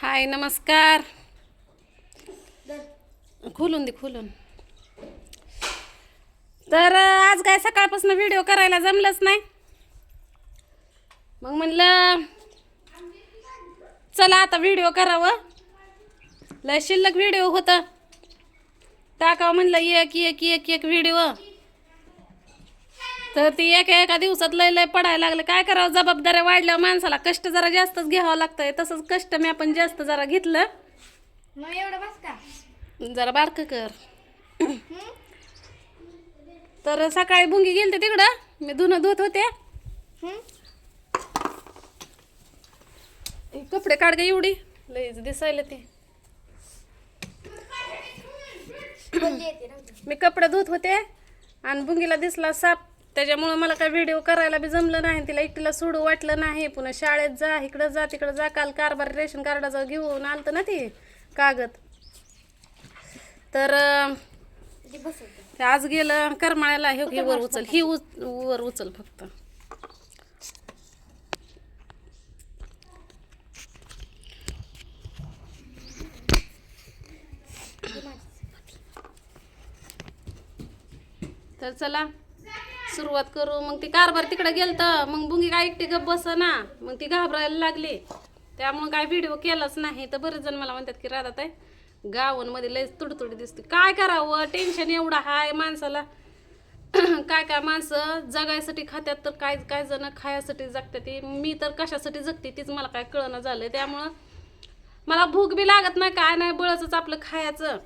हाय नमस्कार. खोलून दे खोलून. तर आज काय सकाळपासून व्हिडिओ करायला जमलंच नाही. मग म्हणलं चला आता व्हिडिओ करावं. लय शिल्लक व्हिडिओ होतं. टाकावं म्हणलं एक एक एक एक व्हिडिओ तर ती एका एका दिवसात लय लय पडायला लागलं. काय करावं? जबाबदाऱ्या वाढल्या माणसाला कष्ट जरा जास्तच घ्यावं लागतंय. तसंच कष्ट मी आपण जास्त जरा घेतलं. मग एवढं बस का? जरा बारकं कर. तर सकाळी बुंगी गेलते तिकडं. मी धुणं धुत होते. हे कपडे काढ ग एवढी. लईच दिसायला ते. मी कपडे धुत होते. आणि बुंगीला दिसला साप. त्याच्यामुळं मला काय व्हिडिओ करायला बी जमलं नाही तिला एकटीला सोडू वाटलं नाही. पुन्हा शाळेत जा इकडं जा तिकडं जा. काल कारभार रेशन कार्डाचं घेऊन आलतं ना ते कागद. तर आज गेलं करमाळ्याला हे वर उचल. ही उच वर उचल फक्त. तर चला. सुरुवात करू. मग ती कारभार तिकडे गेलतं. मग बुंगी काय एकटी गप बस ना मग ती घाबरायला लागली. त्यामुळे काय व्हिडिओ केलाच नाही. तर बरेच जण मला म्हणतात की राधा ताई गावांमध्ये लयच तुडतुडी दिसते. काय करावं? टेन्शन एवढं हाय माणसाला. काय काय माणसं जगायसाठी खात्यात तर काय काय जण खायासाठी जगतात ते. मी तर कशासाठी जगते तीच मला काय कळणं झालं त्यामुळं मला भूक बी लागत नाही. काय नाही बळच आपलं खायचं.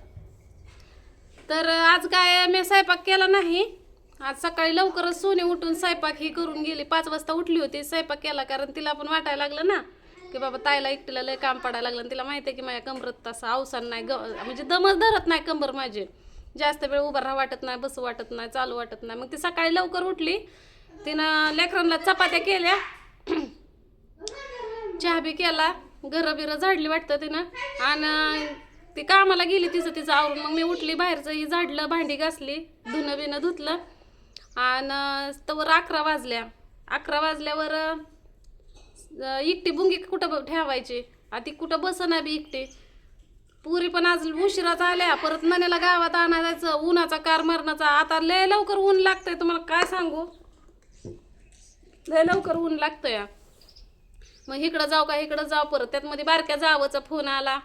तर आज काय मी स्वयंपाक केला नाही. आज सकाळी लवकरच सोने उठून स्वयंपाक ही करून गेली. पाच वाजता उठली होती स्वयंपाक केला कारण तिला पण वाटायला लागलं ना की बाबा ताईला एकटीला लय काम पडायला लागलं आणि तिला माहिती आहे की माझ्या कमरत तसा अवसान नाही ग म्हणजे दमच धरत नाही कंबर माझी. जास्त वेळ उभं राहा वाटत नाही बसू वाटत नाही चालू वाटत नाही. मग ती सकाळी लवकर उठली. तिनं लेकरांना चपात्या केल्या. चहा बी केला. घरं बिरं झाडली वाटतं तिनं. आणि ती कामाला गेली तिचं तिचं आवरून. मग मी उठली बाहेरचं. ही झाडलं भांडी घासली धुणं बिणं धुतलं. आणि तवर अकरा वाजल्या. अकरा वाजल्यावर इकटी एकटी बुंगी कुठं ठेवायची? ती कुठं बसना बी एकटी? पुरी पण आज उशिराच आल्या. परत नण्याला गावात आणायचं उन्हाचा कार मारण्याचा. आता लय लवकर ऊन लागतंय. तुम्हाला काय सांगू? लय लवकर ऊन लागतंय. मग इकडं जाऊ का? इकडं जाऊ. परत त्यात मध्ये बारक्या जावाचा फोन आला.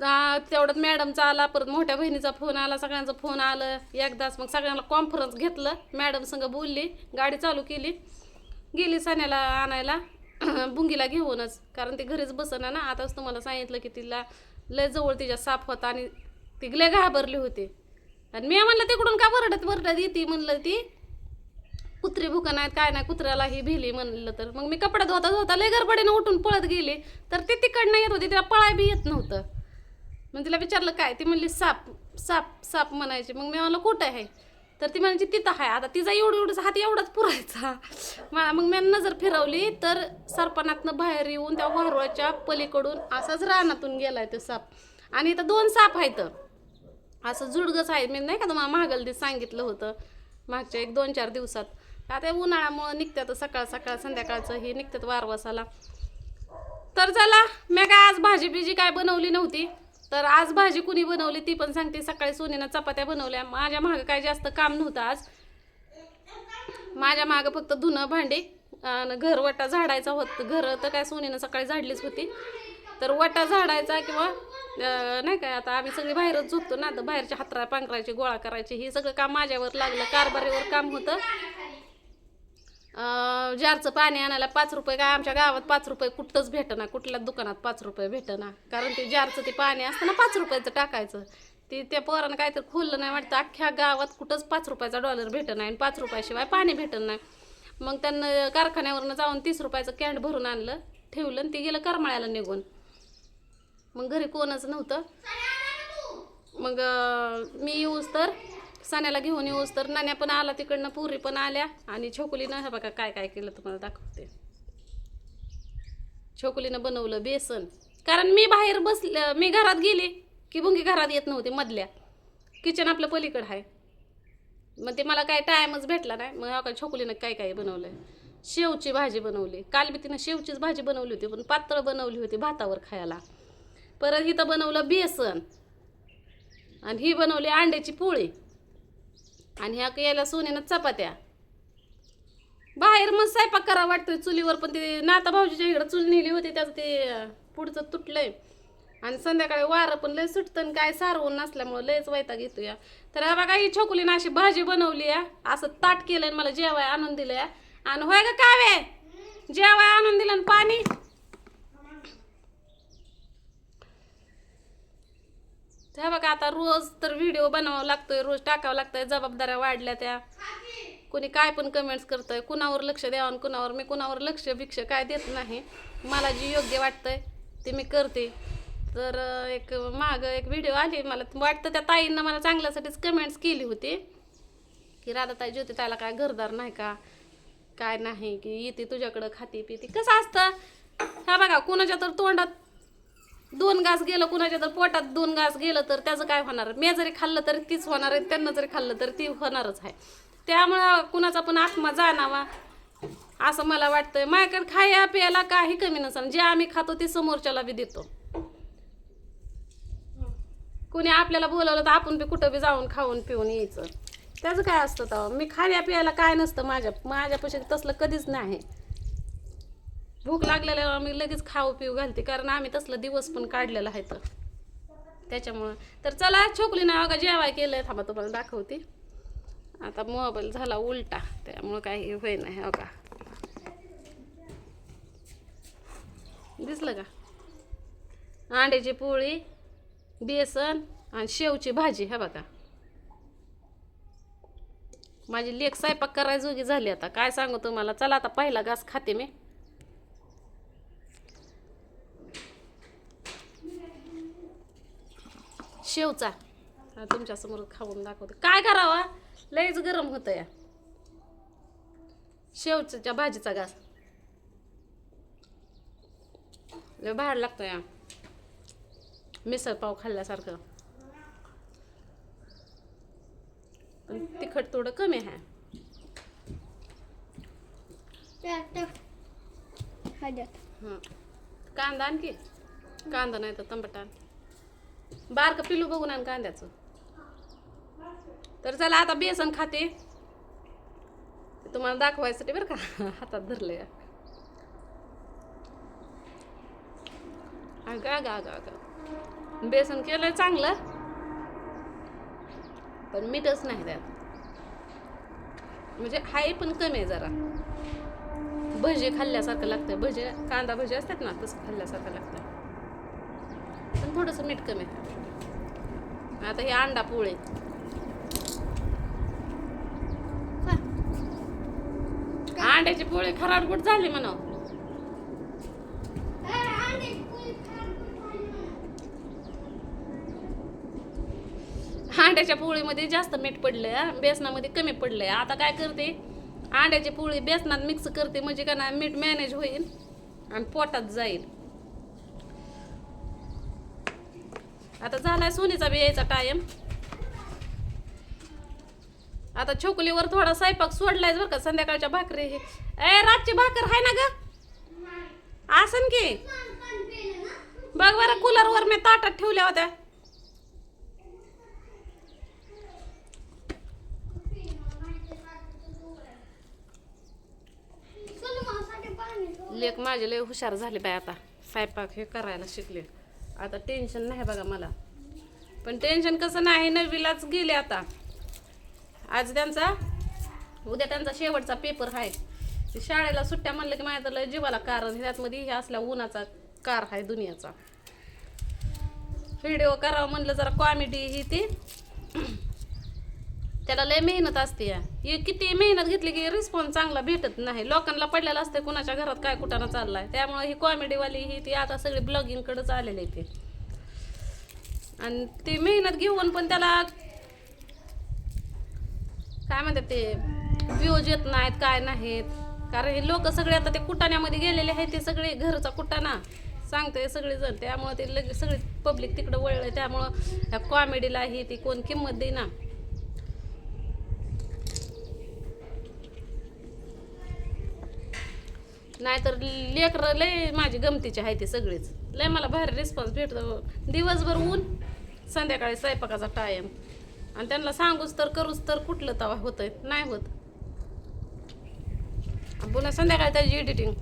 तेवढ्यात मॅडमचा आला परत मोठ्या बहिणीचा फोन आला सगळ्यांचा फोन आलं एकदाच मग सगळ्यांना कॉन्फरन्स घेतलं. मॅडम संग बोलली गाडी चालू केली. गेली सण्याला आणायला बुंगीला घेऊनच. कारण ती घरीच बसना ना आताच तुम्हाला सांगितलं की तिला लय जवळ तिच्या साप होता आणि ती लय घाबरली होती. आणि मी म्हणलं तिकडून का बरडत बरडत येते? म्हणलं ती. कुत्री भुका नाहीत काय नाही कुत्र्याला ही भिली म्हणलं तर. मग मी कपडा धुता धुता लय गरबडीनं उठून पळत गेली. तर ती तिकडनं येत होती तिला पळाय बी येत नव्हतं. मग तिला विचारलं काय? ती म्हणली साप साप साप म्हणायची. मग मी म्हणलं कुठं आहे? तर ती म्हणायची तिथं आहे. आता तिचा एवढं एवढंच हात एवढाच पुरायचा. मला मग मी नजर फिरवली तर सरपणातनं बाहेर येऊन त्या वारुळाच्या पलीकडून असाच रानातून गेलाय तो साप. आणि इथं दोन साप आहेत. असं जुडगच आहे. मी नाही का तुम्हाला महागलदीत सांगितलं होतं मागच्या एक दोन चार दिवसात. आता उन्हाळ्यामुळं निघतात सकाळ सकाळ संध्याकाळचं हे निघतात वारवासाला. तर चला मी काय आज भाजी बिजी काय बनवली नव्हती? तर आज भाजी कुणी बनवली ती पण सांगते. सकाळी सोनीनं चपात्या बनवल्या. माझ्या मागं काय जास्त काम नव्हतं आज. माझ्या मागं फक्त धुणं भांडी आणि घर वटा झाडायचा होत. घर तर काय सोनीनं सकाळी झाडलीच होती. तर वटा झाडायचा किंवा नाही काय आता आम्ही सगळे बाहेरच झोपतो ना तर बाहेरच्या हातरा पांघरायचे गोळा करायचे हे सगळं काम माझ्यावर लागलं. कारभारीवर काम होतं. जारचं पाणी आणायला पाच रुपये काय आमच्या गावात पाच रुपये कुठंच भेटना कुठल्याच दुकानात पाच रुपये भेटना. कारण ते जारचं ते पाणी असतं ना पाच रुपयाचं टाकायचं. ते त्या पोरानं काहीतरी खोललं नाही वाटतं अख्ख्या गावात कुठंच पाच रुपयाचा डॉलर भेटत नाही आणि पाच रुपयाशिवाय पाणी भेटत नाही. मग त्यांना कारखान्यावरनं जाऊन तीस रुपयाचं कॅन्ड भरून आणलं ठेवलं आणि ते गेलं करमाळ्याला निघून. मग घरी कोणच नव्हतं. मग मी येऊस तर सण्याला घेऊन येऊस तर नाण्या पण आला तिकडनं पुरी पण आल्या. आणि छोकुलीनं हे बघा काय काय केलं तुम्हाला दाखवते. छोकुलीनं बनवलं बेसन. कारण मी बाहेर बसले मी घरात गेली की भुंगी घरात येत नव्हती मधल्या. किचन आपलं पलीकडं आहे. मग ते मला काय टायमच भेटला नाही. मग अका छोकुलीनं काय काय बनवलंय? शेवची भाजी बनवली. काल बी तिनं शेवचीच भाजी बनवली होती पण पातळ बनवली होती भातावर खायला. परत हिथं बनवलं बेसन. आणि ही बनवली अंड्याची पोळी. आणि ह्या यायला सोन्यानं चपात्या. बाहेर मग स्वयंपाक करा वाटतोय चुलीवर पण ते नाता भाऊजीच्या इकडं चूल नेली होती त्याचं ते पुढचं तुटलंय. आणि संध्याकाळी वारं पण लय सुटतं आणि काय सारवून नसल्यामुळं लयच वैताग येतो या. तर हा बघा ही छोकुलीनं अशी भाजी बनवली आहे असं ताट केलं मला जेवाय आणून दिलंय. आणि होय का कावे जेवाय आणून दिलं पाणी. त्या बघा आता रोज तर व्हिडिओ बनवावा लागतोय रोज टाकावं लागतंय जबाबदाऱ्या वाढल्या त्या. कोणी काय पण कमेंट्स करतंय कुणावर लक्ष द्यावं आणि कुणावर मी कुणावर लक्ष भिक्ष काय देत नाही. मला जे योग्य वाटतंय ते मी करते. तर एक माग एक व्हिडिओ आली मला वाटतं त्या ताईंना मला चांगल्यासाठीच कमेंट्स केली होती. की राधाताई ज्योती ताईला काय घरदार नाही का? काय नाही की येते तुझ्याकडं खाती पिती कसं असतं? हा बघा कुणाच्या तर तोंडात दोन घास गेलं कुणाच्या जर पोटात दोन घास गेलं तर त्याचं काय होणार? मी जरी खाल्लं तरी तीच होणार आहे त्यांना जरी खाल्लं तर ती होणारच आहे. त्यामुळं कुणाचा पण आत्मा जाणावा असं मला वाटतंय. माझ्याकडे खाया प्यायला काही कमी नसणार. जे आम्ही खातो ते समोरच्याला बी देतो. कुणी आपल्याला बोलवलं तर आपण बी कुठं बी जाऊन खाऊन पिऊन यायचं. त्याचं काय असतं तेव्हा? मी खाण्या प्यायला काय नसतं माझ्या माझ्यापाशी तसलं कधीच नाही. भूक लागलेल्यावर मी लगेच खाऊ पिऊ घालते कारण आम्ही तसलं दिवस पण काढलेला आहे तर. त्याच्यामुळं तर चला छोकली ना बघा जेवाय केलंय? थांबा तुम्हाला दाखवते. आता मोबाईल झाला उलटा त्यामुळं काही होई नाही हो का? दिसलं का? अंड्याची पोळी बेसन आणि शेवची भाजी हे बघा. माझी लेख स्वयंपाक करायजोगी झाली आता. काय सांगू तुम्हाला? चला आता पहिला घास खाते मी. शेवचा. हा तुमच्यासमोर खाऊन दाखवते. काय करावा? लयच गरम होतं या शेवच्या भाजीचा घास. लय बाहेर लागतो या मिसळ पाव खाल्ल्यासारखं. पण तिखट थोडं कमी आहे. हं. कांदा आणखी? कांदा नाही तर तंबटा. बारकं पिलू बघून आण कांद्याचं. तर चला आता बेसन खाते. ते तुम्हाला दाखवायसाठी बरं का हातात धरले अगं अगं अगं अगं. बेसन केलंय चांगलं. पण मीठच नाही त्यात. म्हणजे हाय पण कमी आहे जरा. भजे खाल्ल्यासारखं लागतं भजे कांदा भजे असतात ना तसं खाल्ल्यासारखं लागतं थोडंसं मीठ कमी आता हे अंडा पोळे. अंड्याची पोळी खराडगुट झाली म्हणा अंड्याच्या पोळीमध्ये जास्त मीठ पडलंय हा. बेसनामध्ये कमी पडलंय. आता काय करते? अंड्याची पोळी बेसनात मिक्स करते म्हणजे का ना मीठ मॅनेज होईल आणि पोटात जाईल. आता झालाय सोनीचा बी यायचा टाइम आता छोकलीवर थोडा स्वयंपाक सोडलाय बरं का संध्याकाळच्या भाकरी हे. ए रातची भाकर आहे ना ग? आसन की. बघ बरं कूलरवर मी ताटात ठेवल्या होत्या. लेख माझे लय हुशार झाले बाय आता. स्वयंपाक हे करायला शिकले. आता टेन्शन नाही बघा मला. पण टेन्शन कसं नाही नववीलाच गेले आता. आज त्यांचा उद्या त्यांचा शेवटचा पेपर आहे शाळेला सुट्ट्या म्हणलं की माझ्या तर जीवाला कारण त्यातमध्ये हे असल्या उन्हाचा कार आहे दुनियाचा. व्हिडिओ करावं म्हणलं जरा कॉमेडी ही ती. त्याला लय मेहनत असते या. हे किती मेहनत घेतली की रिस्पॉन्स चांगला भेटत नाही. लोकांना पडलेला असते कुणाच्या घरात काय कुठाना चाललाय. त्यामुळे ही कॉमेडीवाली ही ती आता सगळी ब्लॉगिंगकडे चाललेली आहे ते. आणि ती मेहनत घेऊन पण त्याला काय म्हणतात ते व्ह्यूज येत नाहीत काय नाहीत. कारण हे लोक सगळे आता ते कुटाण्यामध्ये गेलेले आहेत ते सगळे घरचा कुटाणा सांगते सगळेजण. त्यामुळे ते लगेच सगळी पब्लिक तिकडं वळलं त्यामुळं ह्या कॉमेडीला ही ती कोण किंमत देईना. नाहीतर लेकरं लय माझी गमतीची आहे ते सगळीच. लय मला भारी रिस्पॉन्स भेटतो. दिवसभर ऊन संध्याकाळी स्वयंपाकाचा टायम आणि त्यांना सांगूच तर करूच तर कुठलं तवा होतंय नाही होत. पुन्हा संध्याकाळी त्याची एडिटिंग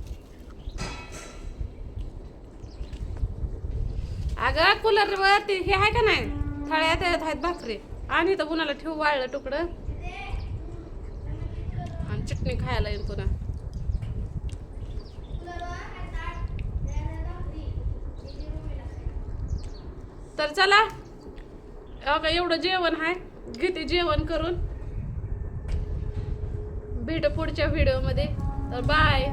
अगं कूलरवर ते हे आहे का नाही? थळ्यात आहेत आहेत भाकरी. आणि तर कुणाला ठेवू वाळलं तुकडं. आणि चटणी खायला येईल पुन्हा. तर चला. अगं एवढं जेवण आहे घेते जेवण करून. भेट पुढच्या व्हिडिओमध्ये तर बाय